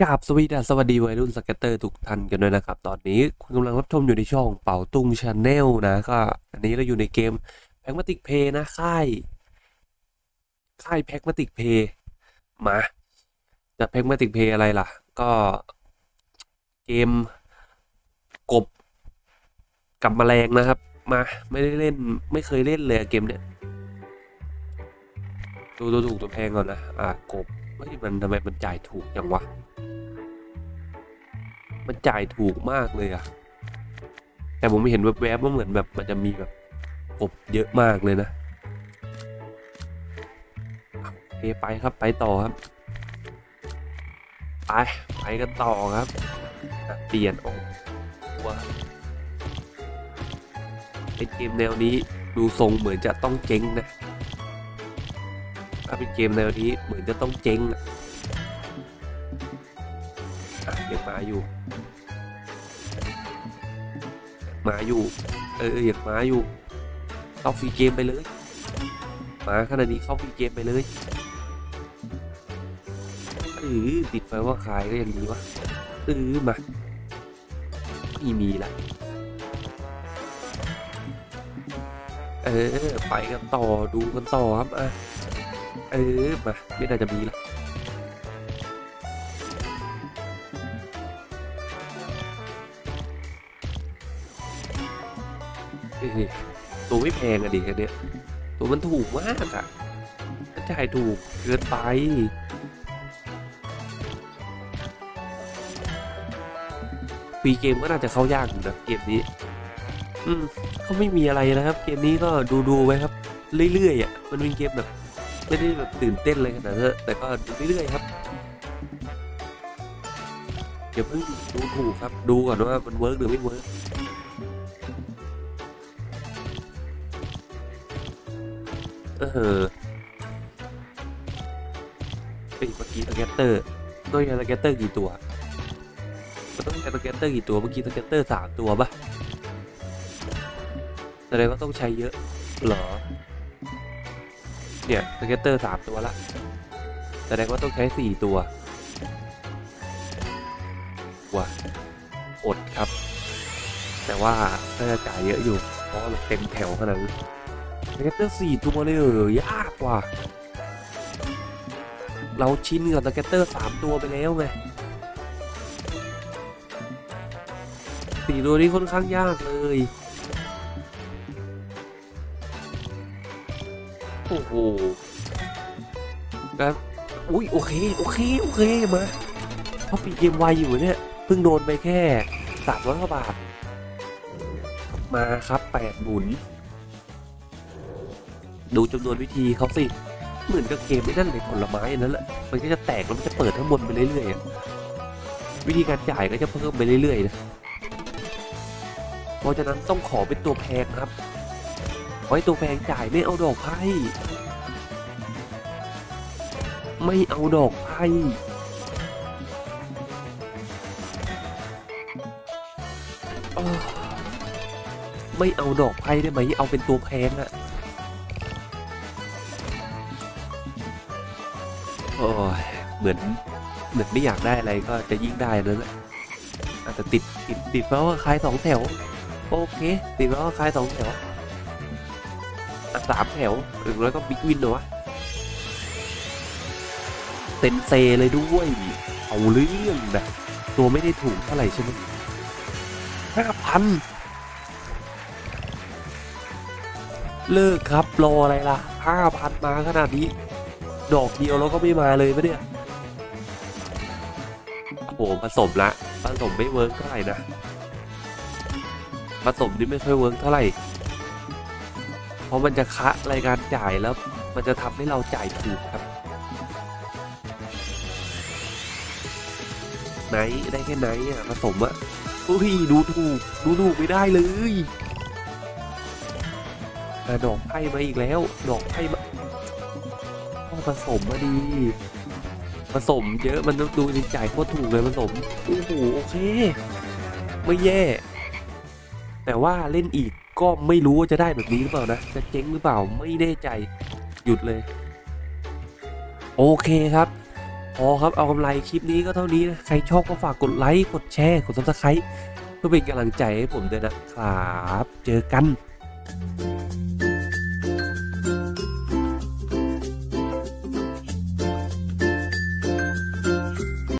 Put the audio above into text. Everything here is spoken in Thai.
กราบสวีดัสสวัสดีวัยรุ่นสเก็ตเตอร์ทุกท่านกันด้วยนะครับ ตอนนี้คุณกำลังรับชมอยู่ในช่องเป่าตุ้งชาแนลนะก็อันนี้เราอยู่ในเกมแพ็กมาติกเพย์นะ ค่าย ค่ายแพ็กมาติกเพย์มาจะแพ็กมาติกเพย์อะไรล่ะ ก็เกมกบกับแมลงนะครับ มาไม่ได้เล่นไม่เคยเล่นเลยเกมเนี้ยดูตัวถูกตัวแพงก่อนนะ อ่ากบเฮ้ยมันทำไมมันจ่ายถูกจังวะ มันจ่ายถูกมากเลยอะแต่ผมเห็นแวบๆว่าเหมือนแบบมันจะมีแบบกบเยอะมากเลยนะเอาโอเคไปครับไปต่อครับ ไปไปกันต่อครับอ่เปลี่ยนโอ้ว้าเป็นเกมแนวนี้ดูทรงเหมือนจะต้องเจ๊งนะ ถ้าเป็นเกมแนวนี้เหมือนจะต้องเจ๊งอะ อะเก็บมาอยู่ มาอยู่ เอออยากมาอยู่ เข้าฟรีเกมไปเลย มาขนาดนี้เข้าฟรีเกมไปเลยเออติดไฟว่าขายก็ยังดีวะเออมาไม่มีละเออ ไปกันต่อดูกันต่อครับอะเออมาไม่น่าจะมีละ ตัวไม่แพงอะดิอันเนี้ยตัวมันถูกมากอะจ่ายถูกเกินไปปีเกมก็น่าจะเข้ายากอยู่นะเกมนี้ อืมเขาไม่มีอะไรนะครับ เกมนี้ก็ดูดูๆไว้ครับ เรื่อยๆอะ มันเป็นเกมแบบไม่ได้แบบตื่นเต้นเลยขนาดนั้นแต่ก็ดูเรื่อยๆครับอย่าเพิ่งดูถูกครับ ดูก่อนว่ามันเวิร์กหรือไม่เวิร์ก เออเป็นเมื่อกี้สเก็ตเตอร์ต้องใช้สเก็ตเตอร์กี่ตัวมันต้องใช้สเก็ตเตอร์กี่ตัวเมื่อกี้สเก็ตเตอร์สามตัวปะแสดงว่าต้องใช้เยอะเหรอเนี่ยสเก็ตเตอร์สามตัวละแสดงว่าต้องใช้สี่ตัวว่ะอดครับ แต่ว่าน่าจะจ่ายเยอะอยู่เพราะมันเต็มแถวขนาดนั้น สเก็ตเตอร์สี่ตัวเลยเหรอยากว่ะเราชินกับสเก็ตเตอร์สามตัวไปแล้วไงสี่ตัวนี้ค่อนข้างยากเลยโอ้โหครับอุ้ยโอเคโอเคโอเคมาเพราะปีเกมไวอยู่เนี่ยเพิ่งโดนไปแค่สามร้อยกว่าบาทมาครับแปดหมุน ดูจำนวนวิธีเขาสิเหมือนกับเกมไม่นั่นเลยผลไม้อันนั้นแหละมันก็จะแตกแล้วมันจะเปิดข้างบนไปเรื่อยๆวิธีการจ่ายก็จะเพิ่มไปเรื่อยๆนะเพราะฉะนั้นต้องขอเป็นตัวแพงครับไว้ตัวแพงจ่ายไม่เอาดอกไพ่ไม่เอาดอกไพ่ไม่เอาดอกไพ่ได้ไหมเอาเป็นตัวแพงอะ โอ้ยเหมือนเหมือนไม่อยากได้อะไรก็จะยิ่งได้นั่นแหละอาจจะติดติดติดเพราะว่าคลายสองแถว โอเค ติดเพราะว่าคลายสองแถวอะสามแถวหรือแล้วก็บิ๊กวินเหรอวะเซนเซเลยด้วย เอาเรื่องนะตัวไม่ได้ถูกเท่าไหร่ใช่ไหมห้าพันเลิกครับรออะไรล่ะห้าพันมาขนาดนี้ ดอกเดียวแล้วก็ไม่มาเลยปะเนี่ยโอ้โหผสมละผสมไม่เวิร์กเท่าไหร่นะผสมนี่ไม่ค่อยเวิร์กเท่าไหร่ เพราะมันจะคะรายการจ่ายแล้ว มันจะทำให้เราจ่ายถูกครับ ไหนได้แค่ไหนอะผสมอะอุ้ยดูถูกดูถูกไม่ได้เลยอ่ดอกไพ่มาอีกแล้ว ดอกไพ่มาต้ ผสมมาดีผสมเยอะมันต้องดูดีจ่ายโคตรถูกเลยผสมโอ้โหโอเค ไม่แย่ แต่ว่าเล่นอีกก็ไม่รู้ว่าจะได้แบบนี้หรือเปล่านะ จะเจ๊งหรือเปล่าไม่แน่ใจหยุดเลย โอเคครับพอครับเอากำไรคลิปนี้ก็เท่านี้นะ ใครชอบก็ฝากกดไลค์กดแชร์กดซับสไครต์เพื่อเป็นกำลังใจให้ผมด้วยนะครับ เจอกัน